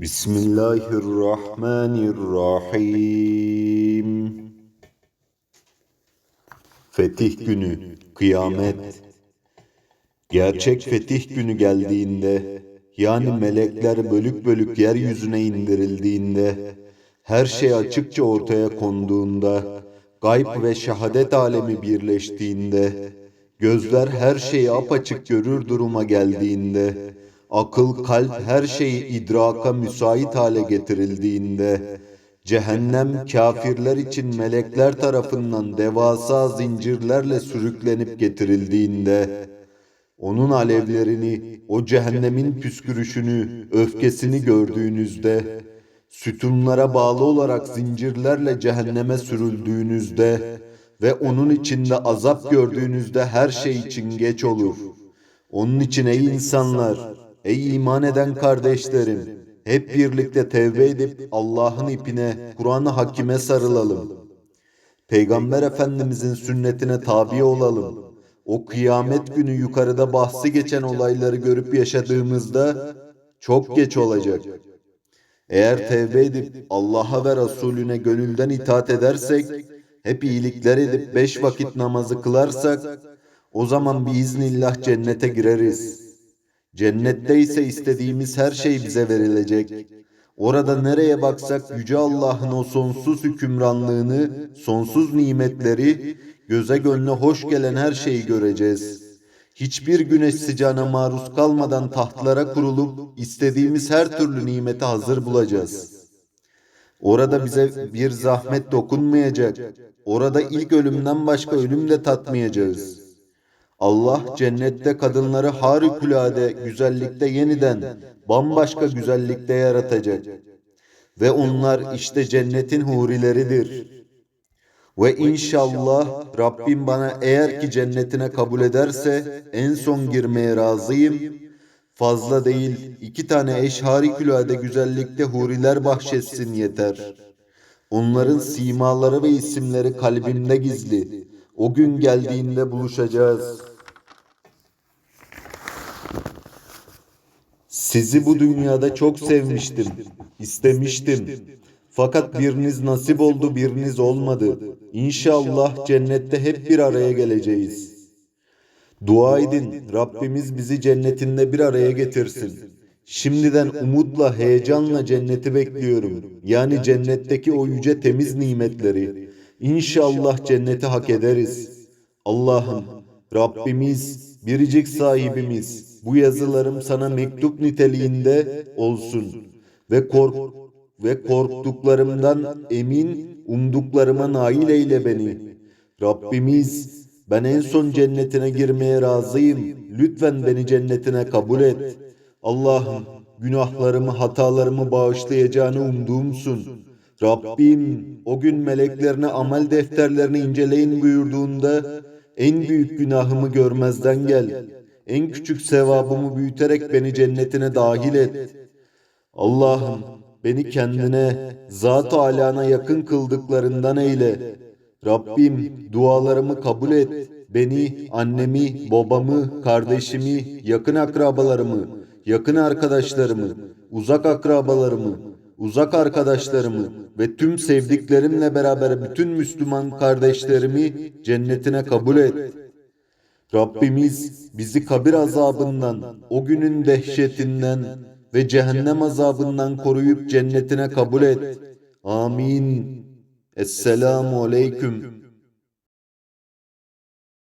Bismillahirrahmanirrahim. Fetih günü, kıyamet. Gerçek fetih günü geldiğinde, yani melekler bölük bölük yeryüzüne indirildiğinde, her şey açıkça ortaya konduğunda, gayb ve şehadet alemi birleştiğinde, gözler her şeyi apaçık görür duruma geldiğinde, akıl, kalp her şeyi idraka müsait hale getirildiğinde, cehennem kafirler için melekler tarafından devasa zincirlerle sürüklenip getirildiğinde, onun alevlerini, o cehennemin püskürüşünü, öfkesini gördüğünüzde, sütunlara bağlı olarak zincirlerle cehenneme sürüldüğünüzde ve onun içinde azap gördüğünüzde her şey için geç olur. Onun için ey insanlar, ey iman eden kardeşlerim, hep birlikte tevbe edip Allah'ın ipine, Kur'an-ı Hakime sarılalım. Peygamber Efendimizin sünnetine tabi olalım. O kıyamet günü yukarıda bahsi geçen olayları görüp yaşadığımızda çok geç olacak. Eğer tevbe edip Allah'a ve Resulüne gönülden itaat edersek, hep iyilikler edip beş vakit namazı kılarsak, o zaman biiznillah cennete gireriz. Cennette ise istediğimiz her şey bize verilecek. Orada nereye baksak Yüce Allah'ın o sonsuz hükümranlığını, sonsuz nimetleri, göze gönle hoş gelen her şeyi göreceğiz. Hiçbir güneş sıcağına maruz kalmadan tahtlara kurulup istediğimiz her türlü nimeti hazır bulacağız. Orada bize bir zahmet dokunmayacak. Orada ilk ölümden başka ölüm de tatmayacağız. Allah cennette kadınları harikulade güzellikte yeniden bambaşka güzellikte yaratacak. Ve onlar işte cennetin hurileridir. Ve inşallah Rabbim bana eğer ki cennetine kabul ederse en son girmeye razıyım. Fazla değil iki tane eş harikulade güzellikte huriler bahşetsin yeter. Onların simaları ve isimleri kalbimde gizli. O gün geldiğinde buluşacağız. Sizi bu dünyada çok sevmiştim, istemiştim. Fakat biriniz nasip oldu, biriniz olmadı. İnşallah cennette hep bir araya geleceğiz. Dua edin, Rabbimiz bizi cennetinde bir araya getirsin. Şimdiden umutla, heyecanla cenneti bekliyorum. Yani cennetteki o yüce temiz nimetleri. İnşallah cenneti hak ederiz. Allah'ım, Rabbimiz, biricik sahibimiz, bu yazılarım sana mektup niteliğinde olsun ve kork ve korktuklarımdan emin, umduklarıma nail eyle beni. Rabbimiz, ben en son cennetine girmeye razıyım. Lütfen beni cennetine kabul et. Allah'ım, günahlarımı, hatalarımı bağışlayacağını umduğumsun. Rabbim, o gün meleklerine amel defterlerini inceleyin buyurduğunda, en büyük günahımı görmezden gel. En küçük sevabımı büyüterek beni cennetine dahil et. Allah'ım, beni kendine, zat-ı alana yakın kıldıklarından eyle. Rabbim dualarımı kabul et. Beni, annemi, babamı, kardeşimi, yakın akrabalarımı, yakın arkadaşlarımı, uzak akrabalarımı, uzak arkadaşlarımı ve tüm sevdiklerimle beraber bütün Müslüman kardeşlerimi cennetine kabul et. Rabbimiz bizi kabir azabından, o günün dehşetinden ve cehennem azabından koruyup cennetine kabul et. Amin. Esselamu aleyküm.